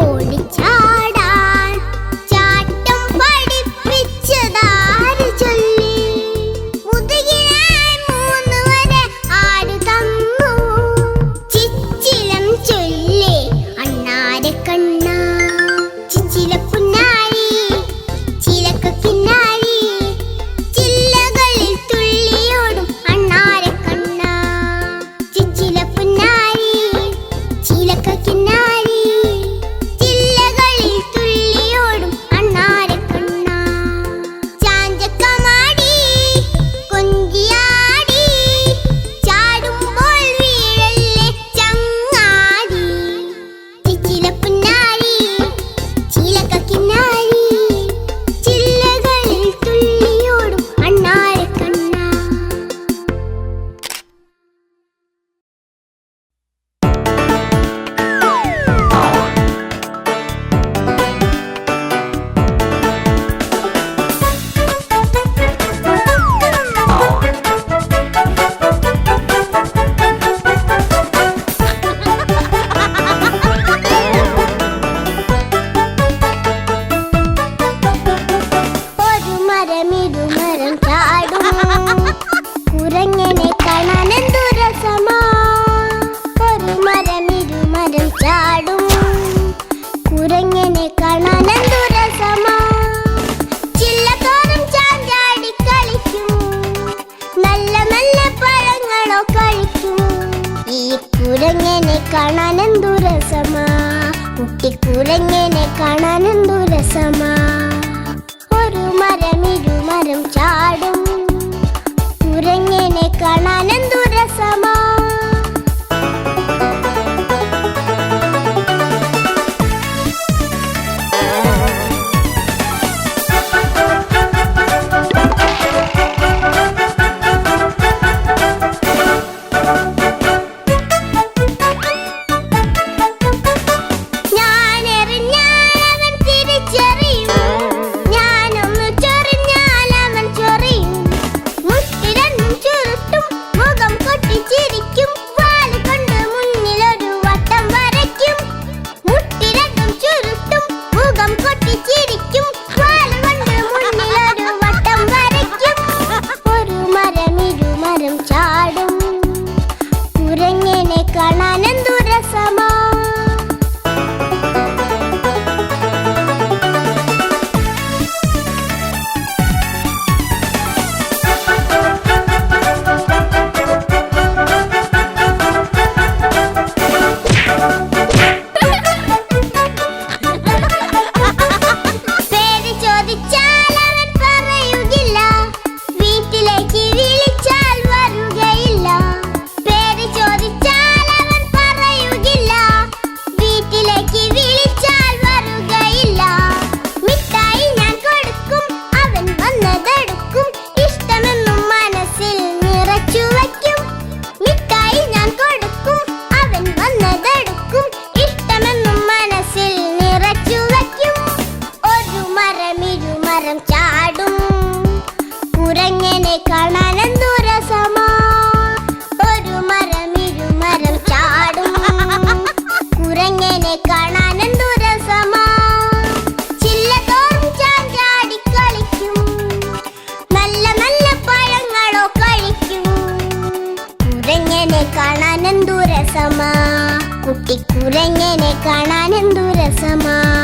お兄ち。കുട്ടിക്കുരങ്ങനെ കാണാൻ escuchar. കാണാനെന്തു രസമാ. കുട്ടിക്കുരങ്ങനെ കാണാനെന്തു രസമാ.